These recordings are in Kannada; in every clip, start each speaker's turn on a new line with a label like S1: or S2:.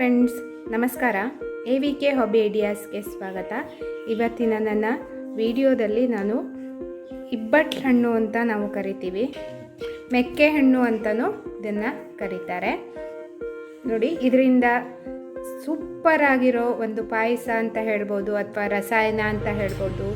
S1: ಫ್ರೆಂಡ್ಸ್, ನಮಸ್ಕಾರ. ಎ ವಿ ಕೆ ಹಾಬಿ ಐಡಿಯಾಸ್ಗೆ ಸ್ವಾಗತ. ಇವತ್ತಿನ ನನ್ನ ವಿಡಿಯೋದಲ್ಲಿ ನಾನು ಇಬ್ಬಟ್ ಹಣ್ಣು ಅಂತ ನಾವು ಕರಿತೀವಿ. ಮೆಕ್ಕೆ ಹಣ್ಣು ಅಂತಲೂ ಇದನ್ನು ಕರೀತಾರೆ. ನೋಡಿ, ಇದರಿಂದ ಸೂಪರ್ ಆಗಿರೋ ಒಂದು ಪಾಯಸ ಅಂತ ಹೇಳ್ಬೋದು, ಅಥವಾ ರಸಾಯನ ಅಂತ ಹೇಳ್ಬೋದು,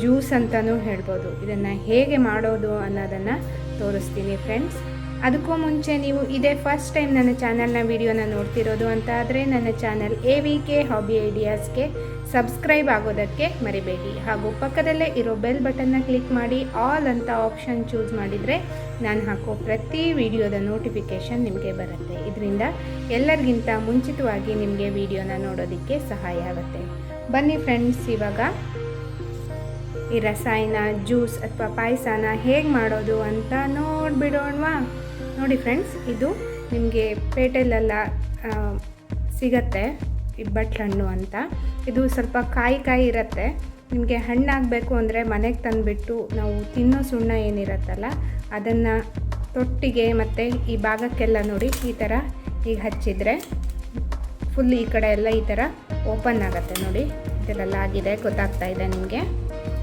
S1: ಜ್ಯೂಸ್ ಅಂತಲೂ ಹೇಳ್ಬೋದು. ಇದನ್ನು ಹೇಗೆ ಮಾಡೋದು ಅನ್ನೋದನ್ನು ತೋರಿಸ್ತೀನಿ ಫ್ರೆಂಡ್ಸ್. ಅದಕ್ಕೂ ಮುಂಚೆ ನೀವು ಇದೇ ಫಸ್ಟ್ ಟೈಮ್ ನನ್ನ ಚಾನಲ್ನ ವಿಡಿಯೋನ ನೋಡ್ತಿರೋದು ಅಂತ ಆದರೆ ನನ್ನ channel A V K hobby ಐಡಿಯಾಸ್ಗೆ subscribe ಆಗೋದಕ್ಕೆ ಮರಿಬೇಡಿ. ಹಾಗೂ ಪಕ್ಕದಲ್ಲೇ ಇರೋ ಬೆಲ್ ಬಟನ್ನ ಕ್ಲಿಕ್ ಮಾಡಿ ಆಲ್ ಅಂತ ಆಪ್ಷನ್ ಚೂಸ್ ಮಾಡಿದರೆ ನಾನು ಹಾಕೋ ಪ್ರತಿ ವಿಡಿಯೋದ ನೋಟಿಫಿಕೇಷನ್ ನಿಮಗೆ ಬರುತ್ತೆ. ಇದರಿಂದ ಎಲ್ಲರಿಗಿಂತ ಮುಂಚಿತವಾಗಿ ನಿಮಗೆ ವಿಡಿಯೋನ ನೋಡೋದಕ್ಕೆ ಸಹಾಯ ಆಗುತ್ತೆ. ಬನ್ನಿ ಫ್ರೆಂಡ್ಸ್ ಇವಾಗ ಈ ರಸಾಯನ ಜ್ಯೂಸ್ ಅಥವಾ ಪಾಯಸನ ಹೇಗೆ ಮಾಡೋದು ಅಂತ ನೋಡಿಬಿಡೋಣವಾ? ನೋಡಿ ಫ್ರೆಂಡ್ಸ್ ಇದು ನಿಮಗೆ ಪೇಟೆಲೆಲ್ಲ ಸಿಗತ್ತೆ ಇಬ್ಬಟ್ಟು ಹಣ್ಣು ಅಂತ. ಇದು ಸ್ವಲ್ಪ ಕಾಯಿ ಕಾಯಿ ಇರುತ್ತೆ. ನಿಮಗೆ ಹಣ್ಣಾಗಬೇಕು ಅಂದರೆ ಮನೆಗೆ ತಂದುಬಿಟ್ಟು ನಾವು ತಿನ್ನೋ ಸುಣ್ಣ ಏನಿರತ್ತಲ್ಲ, ಅದನ್ನು ತೊಟ್ಟಿಗೆ ಮತ್ತು ಈ ಭಾಗಕ್ಕೆಲ್ಲ ನೋಡಿ ಈ ಥರ ಈಗ ಹಚ್ಚಿದರೆ ಫುಲ್ ಈ ಕಡೆ ಎಲ್ಲ ಈ ಥರ ಓಪನ್ ಆಗುತ್ತೆ ನೋಡಿ. ಇದೆಲ್ಲ ಆಗಿದೆ, ಗೊತ್ತಾಗ್ತಾ ಇದೆ ನಿಮಗೆ.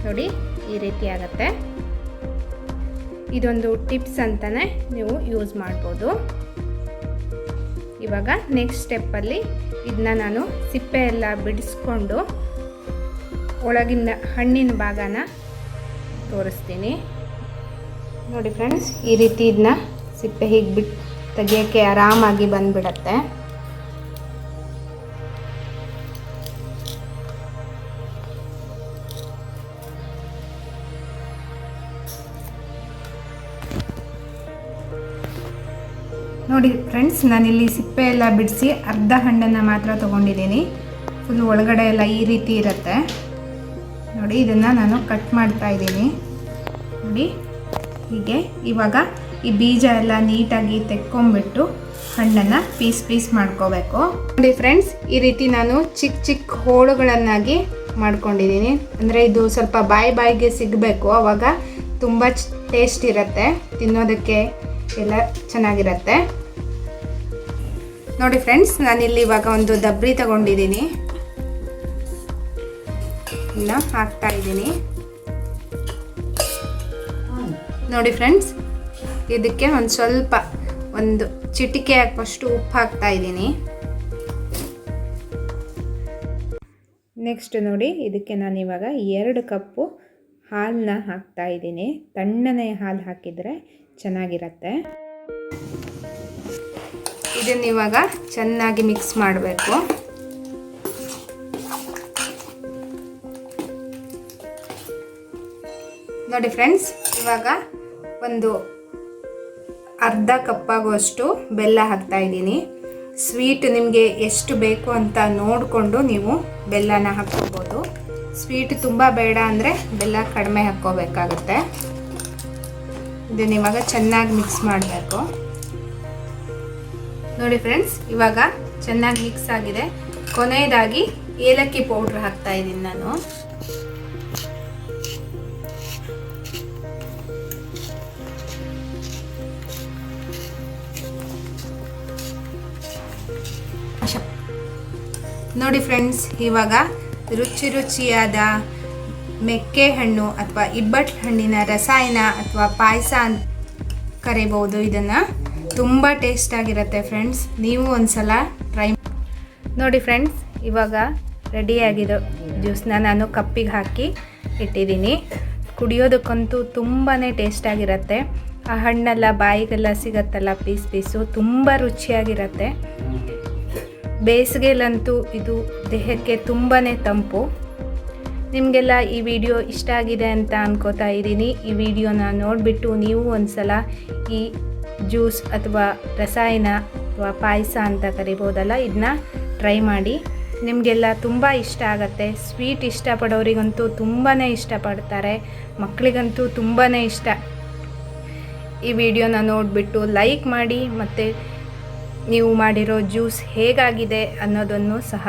S1: ನೋಡಿ ಈ ರೀತಿ ಆಗುತ್ತೆ. ಇದೊಂದು ಟಿಪ್ಸ್ ಅಂತಲೇ ನೀವು ಯೂಸ್ ಮಾಡ್ಬೋದು. ಇವಾಗ ನೆಕ್ಸ್ಟ್ ಸ್ಟೆಪ್ಪಲ್ಲಿ ಇದನ್ನ ನಾನು ಸಿಪ್ಪೆ ಎಲ್ಲ ಬಿಡಿಸ್ಕೊಂಡು ಒಳಗಿನ ಹಣ್ಣಿನ ಭಾಗನ ತೋರಿಸ್ತೀನಿ. ನೋಡಿ ಫ್ರೆಂಡ್ಸ್, ಈ ರೀತಿ ಇದನ್ನ ಸಿಪ್ಪೆ ಹೀಗೆ ಬಿಟ್ಟು ತೆಗಿಯೋಕ್ಕೆ ಆರಾಮಾಗಿ ಬಂದ್ಬಿಡತ್ತೆ. ನೋಡಿ ಫ್ರೆಂಡ್ಸ್ ನಾನಿಲ್ಲಿ ಸಿಪ್ಪೆ ಎಲ್ಲ ಬಿಡಿಸಿ ಅರ್ಧ ಹಣ್ಣನ್ನು ಮಾತ್ರ ತೊಗೊಂಡಿದ್ದೀನಿ. ಫುಲ್ ಒಳಗಡೆ ಎಲ್ಲ ಈ ರೀತಿ ಇರುತ್ತೆ. ನೋಡಿ, ಇದನ್ನು ನಾನು ಕಟ್ ಮಾಡ್ತಾ ಇದ್ದೀನಿ. ನೋಡಿ, ಹೀಗೆ. ಇವಾಗ ಈ ಬೀಜ ಎಲ್ಲ ನೀಟಾಗಿ ತೆಕ್ಕೊಂಬಿಟ್ಟು ಹಣ್ಣನ್ನು ಪೀಸ್ ಪೀಸ್ ಮಾಡ್ಕೋಬೇಕು. ನೋಡಿ ಫ್ರೆಂಡ್ಸ್ ಈ ರೀತಿ ನಾನು ಚಿಕ್ಕ ಚಿಕ್ಕ ಹೋಳುಗಳನ್ನಾಗಿ ಮಾಡ್ಕೊಂಡಿದ್ದೀನಿ. ಅಂದರೆ ಇದು ಸ್ವಲ್ಪ ಬಾಯಿ ಬಾಯಿಗೆ ಸಿಗಬೇಕು. ಆವಾಗ ತುಂಬ ಟೇಸ್ಟ್ ಇರುತ್ತೆ. ತಿನ್ನೋದಕ್ಕೆ ಎಲ್ಲ ಚೆನ್ನಾಗಿರುತ್ತೆ. ನೋಡಿ ಫ್ರೆಂಡ್ಸ್, ನಾನಿಲ್ಲಿ ಇವಾಗ ಒಂದು ದಬ್ರಿ ತಗೊಂಡಿದ್ದೀನಿ. ಹಾಕ್ತಾ ಇದ್ದೀನಿ. ನೋಡಿ ಫ್ರೆಂಡ್ಸ್, ಇದಕ್ಕೆ ಒಂದು ಸ್ವಲ್ಪ ಒಂದು ಚಿಟಿಕೆ ಹಾಕುವಷ್ಟು ಉಪ್ಪು ಹಾಕ್ತಾ ಇದ್ದೀನಿ. ನೆಕ್ಸ್ಟ್ ನೋಡಿ, ಇದಕ್ಕೆ ನಾನು ಇವಾಗ ಎರಡು ಕಪ್ಪು ಹಾಲನ್ನ ಹಾಕ್ತಾ ಇದ್ದೀನಿ. ತಣ್ಣನೆ ಹಾಲು ಹಾಕಿದರೆ ಚೆನ್ನಾಗಿರತ್ತೆ. ಇದನ್ನ ಇವಾಗ ಚೆನ್ನಾಗಿ ಮಿಕ್ಸ್ ಮಾಡಬೇಕು. ನೋಡಿ ಫ್ರೆಂಡ್ಸ್ ಇವಾಗ ಒಂದು ಅರ್ಧ ಕಪ್ಪಾಗುವಷ್ಟು ಬೆಲ್ಲ ಹಾಕ್ತಾ ಇದ್ದೀನಿ. ಸ್ವೀಟ್ ನಿಮಗೆ ಎಷ್ಟು ಬೇಕು ಅಂತ ನೋಡಿಕೊಂಡು ನೀವು ಬೆಲ್ಲನ ಹಾಕ್ಕೋಬೋದು. ಸ್ವೀಟ್ ತುಂಬ ಬೇಡ ಅಂದರೆ ಬೆಲ್ಲ ಕಡಿಮೆ ಹಾಕ್ಕೋಬೇಕಾಗುತ್ತೆ. ಇದನ್ನು ಇವಾಗ ಚೆನ್ನಾಗಿ ಮಿಕ್ಸ್ ಮಾಡಬೇಕು. ನೋಡಿ ಫ್ರೆಂಡ್ಸ್ ಇವಾಗ ಚೆನ್ನಾಗಿ ಮಿಕ್ಸ್ ಆಗಿದೆ. ಕೊನೆಯದಾಗಿ ಏಲಕ್ಕಿ ಪೌಡ್ರ್ ಹಾಕ್ತಾ ಇದ್ದೀನಿ ನಾನು. ನೋಡಿ ಫ್ರೆಂಡ್ಸ್ ಇವಾಗ ರುಚಿ ರುಚಿಯಾದ ಮೆಕ್ಕೆ ಹಣ್ಣು ಅಥವಾ ಇಬ್ಬಟ್ಟು ಹಣ್ಣಿನ ರಸಾಯನ ಅಥವಾ ಪಾಯಸ ಕರಿಬೋದು ಇದನ್ನು. ತುಂಬ ಟೇಸ್ಟ್ ಆಗಿರುತ್ತೆ ಫ್ರೆಂಡ್ಸ್ ನೀವು ಒಂದ್ಸಲ ಟ್ರೈ ನೋಡಿ ಫ್ರೆಂಡ್ಸ್ ಇವಾಗ ರೆಡಿಯಾಗಿರೋ ಜ್ಯೂಸ್ನ ನಾನು ಕಪ್ಪಿಗೆ ಹಾಕಿ ಇಟ್ಟಿದ್ದೀನಿ. ಕುಡಿಯೋದಕ್ಕಂತೂ ತುಂಬಾ ಟೇಸ್ಟಾಗಿರುತ್ತೆ ಆ ಹಣ್ಣೆಲ್ಲ, ಬಾಯಿಗೆಲ್ಲ ಸಿಗತ್ತಲ್ಲ, ಪೀಸ್ ಪೀಸು, ತುಂಬ ರುಚಿಯಾಗಿರುತ್ತೆ. ಬೇಸಿಗೆಲಂತೂ ಇದು ದೇಹಕ್ಕೆ ತುಂಬಾ ತಂಪು. ನಿಮಗೆಲ್ಲ ಈ ವಿಡಿಯೋ ಇಷ್ಟ ಆಗಿದೆ ಅಂತ ಅನ್ಕೋತಾ ಇದ್ದೀನಿ. ಈ ವಿಡಿಯೋನ ನೋಡಿಬಿಟ್ಟು ನೀವು ಒಂದ್ಸಲ ಈ ಜ್ಯೂಸ್ ಅಥವಾ ರಸಾಯನ ಅಥವಾ ಪಾಯಸ ಅಂತ ಕರಿಬೋದಲ್ಲ ಇದನ್ನ ಟ್ರೈ ಮಾಡಿ. ನಿಮಗೆಲ್ಲ ತುಂಬ ಇಷ್ಟ ಆಗುತ್ತೆ. ಸ್ವೀಟ್ ಇಷ್ಟಪಡೋರಿಗಂತೂ ತುಂಬಾ ಇಷ್ಟಪಡ್ತಾರೆ. ಮಕ್ಕಳಿಗಂತೂ ತುಂಬಾ ಇಷ್ಟ. ಈ ವಿಡಿಯೋನ ನೋಡಿಬಿಟ್ಟು ಲೈಕ್ ಮಾಡಿ ಮತ್ತು ನೀವು ಮಾಡಿರೋ ಜ್ಯೂಸ್ ಹೇಗಾಗಿದೆ ಅನ್ನೋದನ್ನು ಸಹ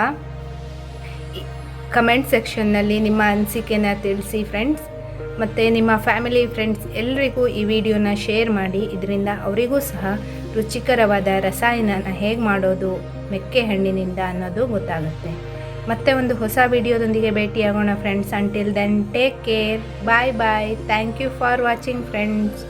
S1: ಕಮೆಂಟ್ ಸೆಕ್ಷನ್ನಲ್ಲಿ ನಿಮ್ಮ ಅನಿಸಿಕೆನ ತಿಳಿಸಿ ಫ್ರೆಂಡ್ಸ್ ಮತ್ತು ನಿಮ್ಮ ಫ್ಯಾಮಿಲಿ, ಫ್ರೆಂಡ್ಸ್ ಎಲ್ರಿಗೂ ಈ ವಿಡಿಯೋನ ಶೇರ್ ಮಾಡಿ. ಇದರಿಂದ ಅವರಿಗೂ ಸಹ ರುಚಿಕರವಾದ ರಸಾಯನನ ಹೇಗೆ ಮಾಡೋದು, ಮೆಕ್ಕೆ ಹಣ್ಣಿನಿಂದ ಅನ್ನೋದು ಗೊತ್ತಾಗುತ್ತೆ. ಮತ್ತೆ ಒಂದು ಹೊಸ ವಿಡಿಯೋದೊಂದಿಗೆ ಭೇಟಿಯಾಗೋಣ friends until then take care bye bye thank you for watching friends